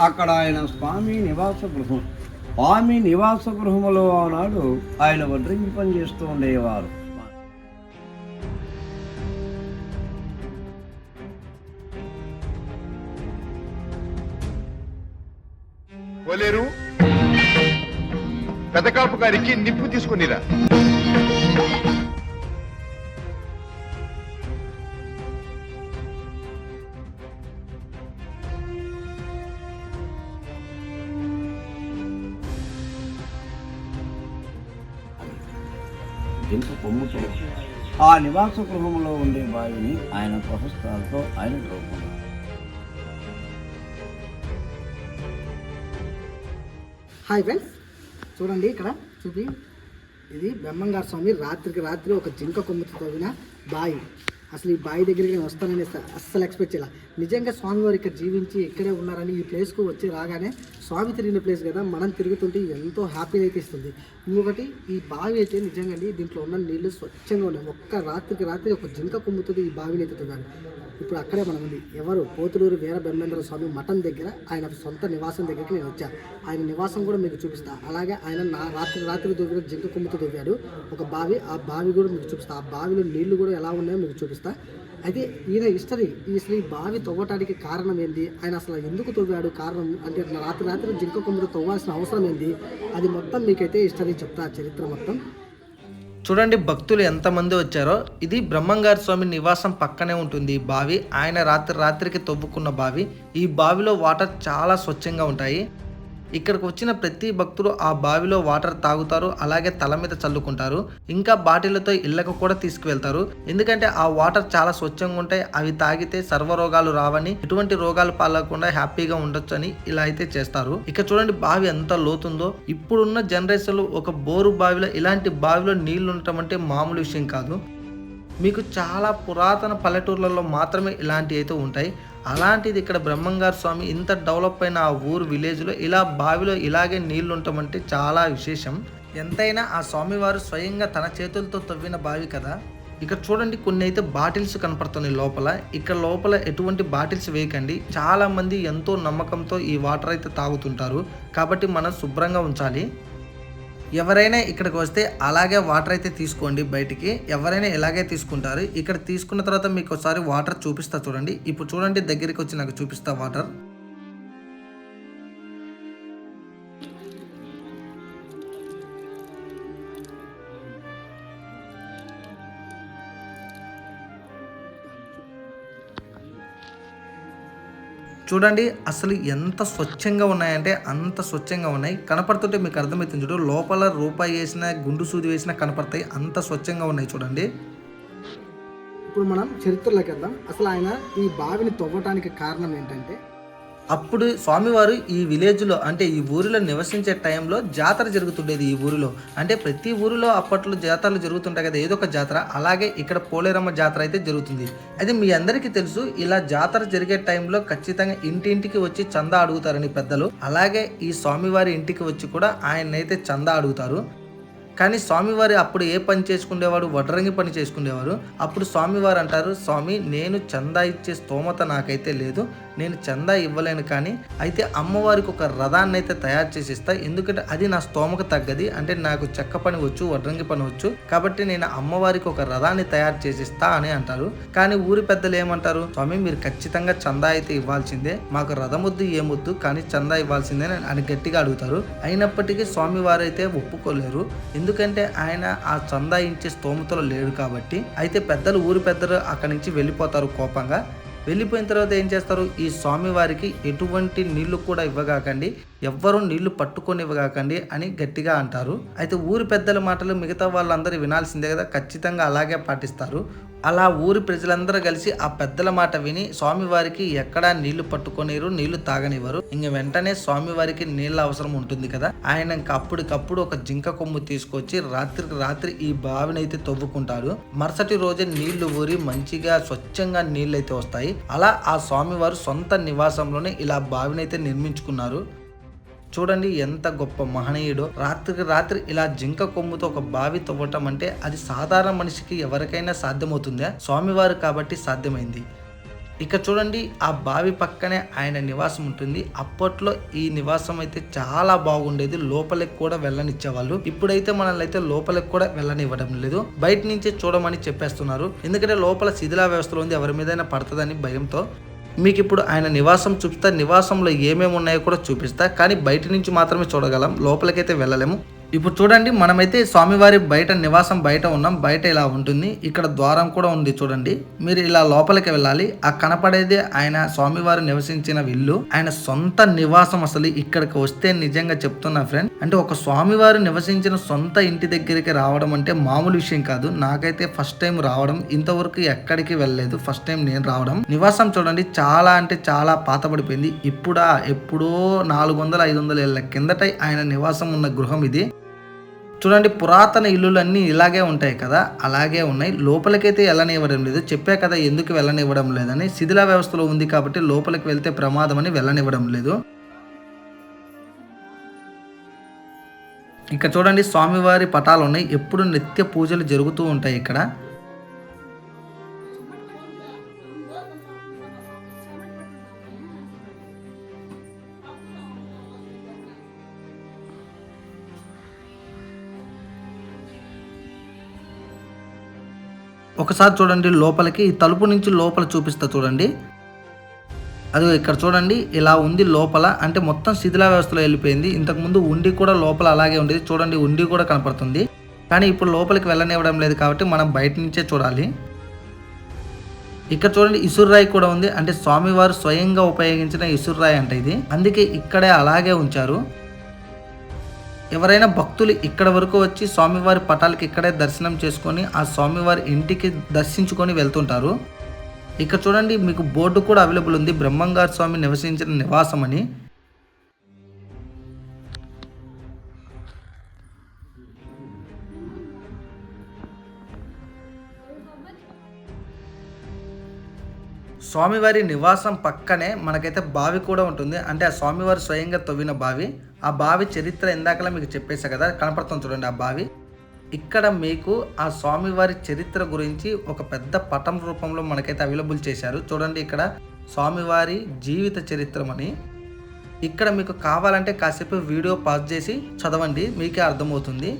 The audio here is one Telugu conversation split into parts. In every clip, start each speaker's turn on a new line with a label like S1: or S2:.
S1: అక్కడ ఆయన స్వామి నివాస గృహం. స్వామి నివాస గృహములో ఆనాడు ఆయన వడ్రింగి పని చేస్తూ ఉండేవారు.
S2: పోలేరు పెదకాపు గారికి నిప్పు తీసుకునిరా.
S1: జింక కొమ్ముతో ఆ నివాస గృహంలో ఉండే బావిని ఆయన ప్రహస్తాలతో ఆయన రూపం
S3: హాయ్ ఫ్రెండ్స్ చూడండి ఇక్కడ చూపి. ఇది బ్రహ్మంగారు స్వామి రాత్రికి రాత్రి ఒక జింక కొమ్ముతో తవ్విన బావి అసలు ఈ బావి దగ్గరికి నేను వస్తానని అస్సలు ఎక్స్పెక్ట్ చేయాలి. నిజంగా స్వామివారు ఇక్కడ జీవించి ఇక్కడే ఉన్నారని ఈ ప్లేస్కు వచ్చి రాగానే స్వామి తిరిగిన ప్లేస్ కదా మనం తిరుగుతుంటే ఎంతో హ్యాపీని అయితే ఇస్తుంది. ఇంకొకటి ఈ బావి అయితే నిజంగా అండి దీంట్లో ఉన్న నీళ్ళు స్వచ్ఛంగా ఉన్నాయి. ఒక్క రాత్రికి రాత్రి ఒక జింక కుమ్ముతుంది ఈ బావిని అయితే ఇప్పుడు అక్కడే మనం ఉంది. ఎవరు? పోతులూరు వీర బ్రహ్మేంద్ర స్వామి మఠం దగ్గర ఆయన సొంత నివాసం దగ్గరికి నేను వచ్చాను ఆయన నివాసం కూడా మీకు చూపిస్తా. అలాగే ఆయన నా రాత్రి రాత్రి దొరికిన జింక కుమ్ముతో దొవ్వాడు. ఒక బావి ఆ బావి కూడా మీకు చూపిస్తా. ఆ బావిలో నీళ్ళు కూడా ఎలా ఉన్నాయో మీకు చూపిస్తా. అయితే ఈయన హిస్టరీ ఈ అసలు ఈ బావి తవ్వటానికి కారణం ఏంది? ఆయన అసలు ఎందుకు తవ్వాడు? కారణం అంటే రాత్రి రాత్రి జింక కొమ్ముతో తవ్వాల్సిన అవసరం ఏంది? అది మొత్తం మీకైతే హిస్టరీ చెప్తా చరిత్ర మొత్తం.
S4: చూడండి భక్తులు ఎంతమంది వచ్చారో. ఇది బ్రహ్మంగారి స్వామి నివాసం పక్కనే ఉంటుంది ఈ బావి. ఆయన రాత్రి రాత్రికి తవ్వుకున్న బావి. ఈ బావిలో వాటర్ చాలా స్వచ్ఛంగా ఉంటాయి. ఇక్కడికి వచ్చిన ప్రతి భక్తులు ఆ బావిలో వాటర్ తాగుతారు అలాగే తల మీద చల్లుకుంటారు. ఇంకా బాటిళ్ళతో ఇళ్ళకు కూడా తీసుకువెళ్తారు. ఎందుకంటే ఆ వాటర్ చాలా స్వచ్ఛంగా ఉంటాయి అవి తాగితే సర్వ రోగాలు రావని ఎటువంటి రోగాలు పాలకుండా హ్యాపీగా ఉండొచ్చు అని ఇలా అయితే చేస్తారు. ఇక చూడండి బావి ఎంత లోతుందో. ఇప్పుడున్న జనరేషన్లో ఒక బోరు బావిలో ఇలాంటి బావిలో నీళ్ళు ఉండటం అంటే మామూలు విషయం కాదు. మీకు చాలా పురాతన పల్లెటూర్లలో మాత్రమే ఇలాంటివి అయితే ఉంటాయి. అలాంటిది ఇక్కడ బ్రహ్మంగారు స్వామి ఇంత డెవలప్ అయిన ఆ ఊరు విలేజ్లో ఇలా బావిలో ఇలాగే నీళ్ళు ఉండటమంటే చాలా విశేషం. ఎంతైనా ఆ స్వామివారు స్వయంగా తన చేతులతో తవ్విన బావి కదా. ఇక్కడ చూడండి కొన్ని అయితే బాటిల్స్ కనపడుతున్నాయి లోపల. ఇక్కడ లోపల ఎటువంటి బాటిల్స్ వేయకండి. చాలా మంది ఎంతో నమ్మకంతో ఈ వాటర్ అయితే తాగుతుంటారు. కాబట్టి మనం శుభ్రంగా ఉంచాలి. ఎవరైనా ఇక్కడికి వస్తే అలాగే వాటర్ అయితే తీసుకోండి బయటికి. ఎవరైనా ఇలాగే తీసుకుంటారు. ఇక్కడ తీసుకున్న తర్వాత మీకు ఒకసారి వాటర్ చూపిస్తా చూడండి. ఇప్పుడు చూడండి దగ్గరికి వచ్చి నాకు చూపిస్తా వాటర్. చూడండి అసలు ఎంత స్వచ్ఛంగా ఉన్నాయంటే అంత స్వచ్ఛంగా ఉన్నాయి. కనపడుతుంటే మీకు అర్థమవుతుంది చూడు లోపల రూపాయి వేసిన గుండు సూది వేసిన కనపడతాయి. అంత స్వచ్ఛంగా ఉన్నాయి చూడండి.
S3: ఇప్పుడు మనం చరిత్రలోకి వెళ్దాం. అసలు ఆయన ఈ బావిని తవ్వటానికి కారణం ఏంటంటే
S4: అప్పుడు స్వామివారు ఈ విలేజ్లో అంటే ఈ ఊరిలో నివసించే టైంలో జాతర జరుగుతుండేది ఈ ఊరిలో. అంటే ప్రతి ఊరిలో అప్పట్లో జాతరలు జరుగుతుంటాయి కదా ఏదో ఒక జాతర. అలాగే ఇక్కడ పోలేరమ్మ జాతర అయితే జరుగుతుంది. అది మీ అందరికీ తెలుసు ఇలా జాతర జరిగే టైంలో ఖచ్చితంగా ఇంటింటికి వచ్చి చందా అడుగుతారని పెద్దలు. అలాగే ఈ స్వామివారి ఇంటికి వచ్చి కూడా ఆయన అయితే చందా అడుగుతారు. కానీ స్వామివారి అప్పుడు ఏ పని చేసుకునేవాడు వడ్రంగి పని చేసుకునేవారు అప్పుడు స్వామివారు అంటారు స్వామి నేను చందా ఇచ్చే స్తోమత నాకైతే లేదు. నేను చందా ఇవ్వలేను కానీ అయితే అమ్మవారికి ఒక రథాన్ని అయితే తయారు చేసి ఇస్తా ఎందుకంటే అది నా స్తోమకు తగ్గది. అంటే నాకు చెక్క పని వచ్చు వడ్రంగి పని వచ్చు. కాబట్టి నేను అమ్మవారికి ఒక రథాన్ని తయారు చేసి ఇస్తా అని అంటారు. కానీ ఊరి పెద్దలు ఏమంటారు? స్వామి మీరు ఖచ్చితంగా చందా అయితే ఇవ్వాల్సిందే. మాకు రథముద్దు ఏముద్దు కానీ చందా ఇవ్వాల్సిందే అని- అని గట్టిగా అడుగుతారు. అయినప్పటికీ స్వామి వారైతే ఒప్పుకోలేరు. ఎందుకంటే ఆయన ఆ చందా ఇచ్చే స్తోమతలో లేడు కాబట్టి. అయితే పెద్దలు ఊరి పెద్దలు అక్కడి నుంచి వెళ్ళిపోతారు కోపంగా. వెళ్ళిపోయిన తర్వాత ఏం చేస్తారు? ఈ స్వామివారికి ఎటువంటి నీళ్ళు కూడా ఇవ్వగాకండి ఎవ్వరూ నీళ్ళు పట్టుకొని ఇవ్వగాకండి అని గట్టిగా అంటారు. అయితే ఊరి పెద్దల మాటలు మిగతా వాళ్ళందరూ వినాల్సిందే కదా ఖచ్చితంగా అలాగే పాటిస్తారు. అలా ఊరి ప్రజలందరూ కలిసి ఆ పెద్దల మాట విని స్వామివారికి ఎక్కడా నీళ్ళు పట్టుకొనిరు నీళ్ళు తాగనివ్వరు. ఇంక వెంటనే స్వామివారికి నీళ్ళ అవసరం ఉంటుంది కదా. ఆయన అప్పటికప్పుడు ఒక జింక కొమ్ము తీసుకొచ్చి రాత్రికి రాత్రి ఈ బావినైతే తవ్వుకుంటారు మరుసటి రోజే నీళ్ళు ఊరి మంచిగా స్వచ్ఛంగా నీళ్ళైతే వస్తాయి. అలా ఆ స్వామివారు సొంత నివాసంలోనే ఇలా బావినైతే నిర్మించుకున్నారు. చూడండి ఎంత గొప్ప మహనీయుడో. రాత్రికి రాత్రి ఇలా జింక కొమ్ముతో ఒక బావి తవ్వటం అంటే అది సాధారణ మనిషికి ఎవరికైనా సాధ్యమవుతుందా? స్వామివారు కాబట్టి సాధ్యమైంది. ఇక చూడండి ఆ బావి పక్కనే ఆయన నివాసం ఉంటుంది. అప్పట్లో ఈ నివాసం అయితే చాలా బాగుండేది. లోపలికి కూడా వెళ్ళనిచ్చేవాళ్ళు. ఇప్పుడైతే మనల్ని అయితే లోపలికి కూడా వెళ్ళనివ్వడం లేదు. బయట నుంచే చూడమని చెప్పేస్తున్నారు. ఎందుకంటే లోపల శిథిలా వ్యవస్థలో ఉంది. ఎవరి మీదైనా పడుతుందని భయంతో. మీకు ఇప్పుడు ఆయన నివాసం చూపిస్తా నివాసంలో ఏమేమి ఉన్నాయో కూడా చూపిస్తా కానీ బయట నుంచి మాత్రమే చూడగలం లోపలికైతే వెళ్ళలేము. ఇప్పుడు చూడండి మనమైతే స్వామివారి బయట నివాసం బయట ఉన్నాం బయట ఇలా ఉంటుంది ఇక్కడ ద్వారం కూడా ఉంది చూడండి. మీరు ఇలా లోపలికి వెళ్ళాలి ఆ కనపడేది ఆయన స్వామివారు నివసించిన ఇల్లు ఆయన సొంత నివాసం అసలు ఇక్కడికి వస్తే నిజంగా చెప్తున్నా ఫ్రెండ్ అంటే ఒక స్వామివారు నివసించిన సొంత ఇంటి దగ్గరికి రావడం అంటే మామూలు విషయం కాదు. నాకైతే ఫస్ట్ టైం రావడం ఇంతవరకు ఎక్కడికి వెళ్ళలేదు ఫస్ట్ టైం నేను రావడం. నివాసం చూడండి చాలా అంటే చాలా పాతబడిపోయింది. ఇప్పుడా ఎప్పుడో నాలుగు వందల ఐదు వందల ఏళ్ళ కిందట ఆయన నివాసం ఉన్న గృహం ఇది. చూడండి పురాతన ఇల్లులన్నీ ఇలాగే ఉంటాయి కదా అలాగే ఉన్నాయి. లోపలికైతే వెళ్ళనివ్వడం లేదు. చెప్పే కదా ఎందుకు వెళ్ళనివ్వడం లేదని. శిథిల వ్యవస్థలో ఉంది కాబట్టి లోపలికి వెళ్తే ప్రమాదం అని వెళ్ళనివ్వడం లేదు. ఇక్కడ చూడండి స్వామివారి పటాలు ఉన్నాయి. ఎప్పుడు నిత్య పూజలు జరుగుతూ ఉంటాయి ఇక్కడ. ఒకసారి చూడండి లోపలికి తలుపు నుంచి లోపల చూపిస్తా చూడండి. అది ఇక్కడ చూడండి ఇలా ఉంది లోపల అంటే మొత్తం శిథిలా వ్యవస్థలో వెళ్ళిపోయింది. ఇంతకుముందు ఉండి కూడా లోపల అలాగే ఉండేది. చూడండి ఉండి కూడా కనపడుతుంది. కానీ ఇప్పుడు లోపలికి వెళ్ళనివ్వడం లేదు కాబట్టి మనం బయట నుంచే చూడాలి. ఇక్కడ చూడండి ఇసుర్రాయి కూడా ఉంది. అంటే స్వామివారు స్వయంగా ఉపయోగించిన ఇసుర్రాయి అంటే ఇది. అందుకే ఇక్కడే అలాగే ఉంచారు. ఎవరైనా భక్తులు ఇక్కడ వరకు వచ్చి స్వామివారి పటాలకి ఇక్కడే దర్శనం చేసుకొని ఆ స్వామివారి ఇంటికి దర్శించుకొని వెళ్తుంటారు. ఇక్కడ చూడండి మీకు బోర్డు కూడా అవైలబుల్ ఉంది. బ్రహ్మంగారు స్వామి నివసించిన నివాసం అని స్వామివారి నివాసం పక్కనే మనకైతే బావి కూడా ఉంటుంది. అంటే ఆ స్వామివారు స్వయంగా తవ్విన బావి. ఆ బావి చరిత్ర ఇందాకలా మీకు చెప్పేసా కదా కనపడుతుంది చూడండి ఆ బావి. ఇక్కడ మీకు ఆ స్వామివారి చరిత్ర గురించి ఒక పెద్ద పటం రూపంలో మనకైతే అవైలబుల్ చేశారు. చూడండి ఇక్కడ స్వామివారి జీవిత చరిత్రమని ఇక్కడ మీకు కావాలంటే కాసేపు వీడియో పాజ్ చేసి చదవండి మీకే అర్థమవుతుంది.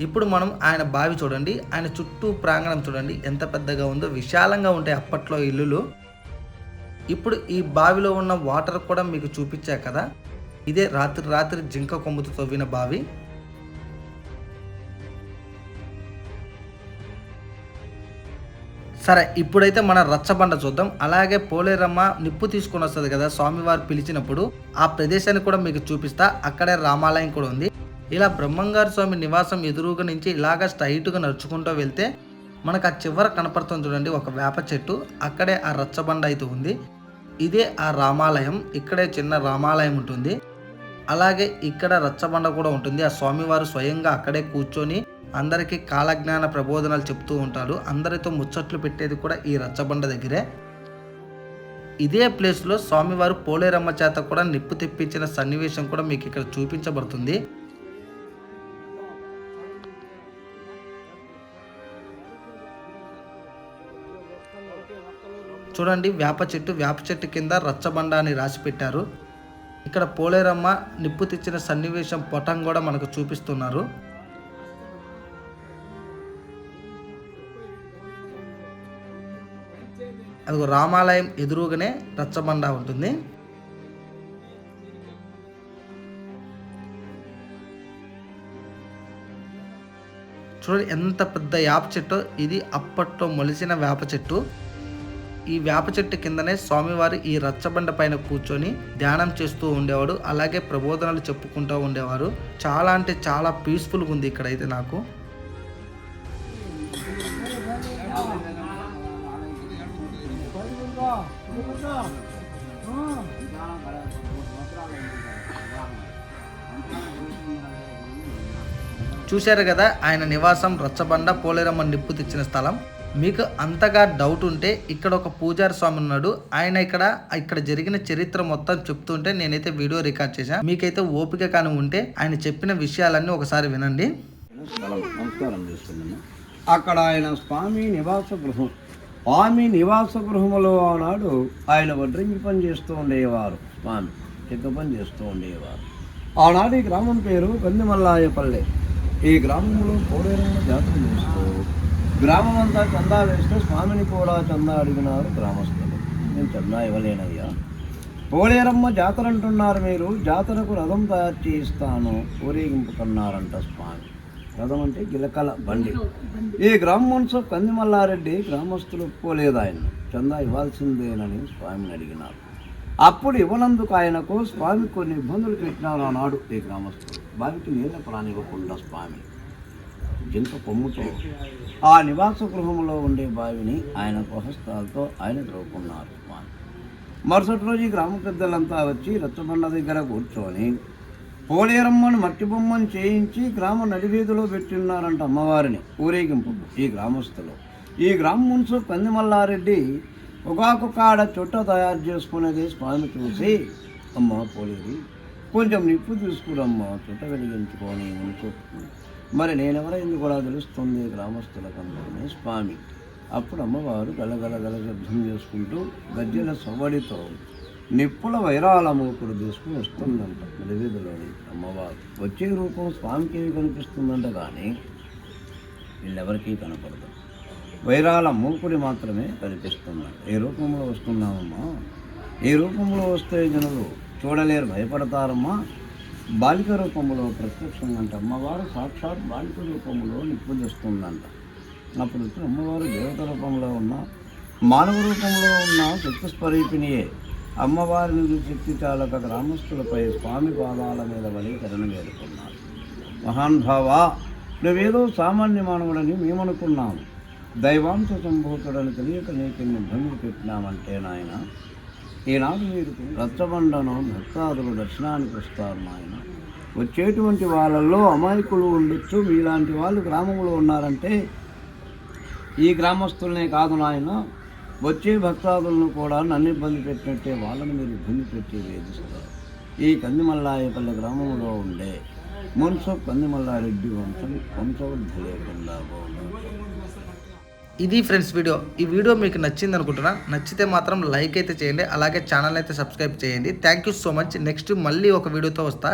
S4: ఇప్పుడు మనం ఆయన బావి చూడండి. ఆయన చుట్టూ ప్రాంగణం చూడండి. ఎంత పెద్దగా ఉందో విశాలంగా ఉంటాయి అప్పట్లో ఇల్లులు. ఇప్పుడు ఈ బావిలో ఉన్న వాటర్ కూడా మీకు చూపించా కదా? ఇదే రాత్రి రాత్రి జింక కొమ్ముతో తవ్విన బావి. సరే ఇప్పుడైతే మన రచ్చబండ చూద్దాం. అలాగే పోలేరమ్మ నిప్పు తీసుకొని వస్తుంది కదా స్వామివారు పిలిచినప్పుడు ఆ ప్రదేశాన్ని కూడా మీకు చూపిస్తా. అక్కడే రామాలయం కూడా ఉంది. ఇలా బ్రహ్మంగారు స్వామి నివాసం ఎదురుగా నుంచి ఇలాగ స్ట్రైట్గా నడుచుకుంటూ వెళ్తే మనకు ఆ చివర కనపడుతుంది చూడండి ఒక వేప చెట్టు. అక్కడే ఆ రచ్చబండ అయితే ఉంది. ఇదే ఆ రామాలయం. ఇక్కడే చిన్న రామాలయం ఉంటుంది. అలాగే ఇక్కడ రచ్చబండ కూడా ఉంటుంది. ఆ స్వామివారు స్వయంగా అక్కడే కూర్చొని అందరికీ కాలజ్ఞాన ప్రబోధనలు చెప్తూ ఉంటారు. అందరితో ముచ్చట్లు పెట్టేది కూడా ఈ రచ్చబండ దగ్గరే. ఇదే ప్లేస్లో స్వామివారు పోలేరమ్మ చేత కూడా నిప్పు తెప్పించిన సన్నివేశం కూడా మీకు ఇక్కడ చూపించబడుతుంది. చూడండి వేప చెట్టు వేప చెట్టు కింద రచ్చబండ అని రాసి పెట్టారు ఇక్కడ పోలేరమ్మ నిప్పు తెచ్చిన సన్నివేశం పొటం కూడా మనకు చూపిస్తున్నారు. అది రామాలయం ఎదురుగానే రచ్చబండ ఉంటుంది. చూడండి ఎంత పెద్ద వేప చెట్టు ఇది అప్పట్లో మొలిసిన వేప చెట్టు. ఈ వేప చెట్టు కిందనే స్వామివారు ఈ రచ్చబండ పైన కూర్చొని ధ్యానం చేస్తూ ఉండేవాడు. అలాగే ప్రబోధనలు చెప్పుకుంటూ ఉండేవారు. చాలా అంటే చాలా పీస్ఫుల్గా ఉంది ఇక్కడైతే నాకు. చూశారు కదా ఆయన నివాసం రచ్చబండ పోలేరమ్మ నిప్పు తెచ్చిన స్థలం. మీకు అంతగా డౌట్ ఉంటే ఇక్కడ ఒక పూజారి స్వామి ఉన్నాడు. ఆయన ఇక్కడ ఇక్కడ జరిగిన చరిత్ర మొత్తం చెప్తుంటే నేనైతే వీడియో రికార్డ్ చేశాను మీకైతే ఓపిక కానీ ఉంటే ఆయన చెప్పిన విషయాలన్నీ ఒకసారి వినండి.
S1: నమస్కారం. చేస్తున్నాను. అక్కడ ఆయన స్వామి నివాస గృహం స్వామి నివాస గృహములో ఆనాడు ఆయన వడ్రంగి పని చేస్తూ ఉండేవారు. స్వామి చెక్క పని చేస్తూ ఉండేవారు. ఆనాడు ఈ గ్రామం పేరు కందిమల్లాయపల్లె. ఈ గ్రామంలో కోడేరమ్మ జాతర చేస్తూ గ్రామం అంతా చందా వేస్తే స్వామిని కూడా చందా అడిగినారు గ్రామస్తులు. నేను చందా ఇవ్వలేనయ్యా. పోలేరమ్మ జాతర అంటున్నారు మీరు జాతరకు రథం తయారు చేయిస్తాను ఊరేగింపుకున్నారంట స్వామి. రథం అంటే గిలకల బండి. ఈ గ్రామోత్సవ కందిమల్లారెడ్డి గ్రామస్తులు ఒప్పుకోలేదు ఆయన. చందా ఇవ్వాల్సిందేనని స్వామిని అడిగినారు. అప్పుడు ఇవ్వనందుకు ఆయనకు స్వామి కొన్ని ఇబ్బందులు పెట్టినారు ఆనాడు ఈ గ్రామస్తులు. బావికి నీళ్ళ ప్రాణివ్వకుండా స్వామి. జింక కొమ్ముతో. ఆ నివాస గృహంలో ఉండే బావిని ఆయన గృహస్థాలతో ఆయన త్రవ్వుకున్నారు మరుసటి రోజు ఈ గ్రామ పెద్దలంతా వచ్చి రచ్చబండ దగ్గర కూర్చొని పోలేరమ్మను మట్టి బొమ్మను చేయించి గ్రామ నడివీధిలో పెట్టిన్నారంట అమ్మవారిని ఊరేగింపు ఈ గ్రామస్తులు. ఈ గ్రామ మున్సు కందిమల్లారెడ్డి పొగాకు కాడ చుట్ట తయారు చేసుకునేది స్వామి చూసి అమ్మ పోలేరు కొంచెం నిప్పు తీసుకురమ్మ చుట్ట వెలిగించుకొని మున్సు మరి నేనెవరైంది కూడా తెలుస్తుంది గ్రామస్తులకందరినీ స్వామి. అప్పుడు అమ్మవారు గలగలగల శబ్దం చేసుకుంటూ గజ్జల సవ్వడితో నిప్పుల వైరాలమూకుడు తీసుకుని వస్తుందంట నిలవీధిలోని అమ్మవారు. వచ్చే రూపం స్వామికి కనిపిస్తుందంట కానీ వీళ్ళెవరికీ కనపడదు. వైరాల మూకుడి మాత్రమే కనిపిస్తుందంట. ఏ రూపంలో వస్తున్నామమ్మా ఏ రూపంలో వస్తే జనులు చూడలేరు భయపడతారమ్మా? బాలిక రూపంలో ప్రత్యక్షం అమ్మవారు సాక్షాత్ బాలిక రూపంలో నిప్పుజేస్తుందంట అప్పుడు అమ్మవారు దేవత రూపంలో ఉన్న మానవ రూపంలో ఉన్న శక్తిస్వరూపిణియే. అమ్మవారిని శక్తి చాలక గ్రామస్తులపై స్వామి పాదాల మీద వలి కరణ వేడుకున్నారు భావా నువ్వేదో సామాన్య మానవుడని మేమనుకున్నాము దైవాంశ సంభూతుడని తెలియక నీకు ఇన్ని పెట్టినామంటే నాయన? ఈనాడు మీరు రచ్చబండను భక్తాదులు దర్శనానికి వస్తారు నాయన. వచ్చేటువంటి వాళ్ళల్లో అమాయకులు ఉండొచ్చు మీలాంటి వాళ్ళు గ్రామంలో ఉన్నారంటే ఈ గ్రామస్తులనే కాదు నాయన. వచ్చే భక్తాదులను కూడా నన్ను ఇబ్బంది పెట్టినట్టే వాళ్ళని మీరు ఇబ్బంది పెట్టి వేధిస్తారు. ఈ కందిమల్లాయపల్లి గ్రామంలో ఉండే మున్సబ్ కందిమల్లారెడ్డి వంశం వంశవృద్ధి లేకుండా పోవడం
S4: ఇది ఫ్రెండ్స్ వీడియో. ఈ వీడియో మీకు నచ్చింది అనుకుంటున్నా నచ్చితే మాత్రం లైక్ అయితే చేయండి అలాగే ఛానల్ అయితే సబ్స్క్రైబ్ చేయండి. Thank you so much. Next మళ్ళీ ఒక వీడియోతో వస్తా.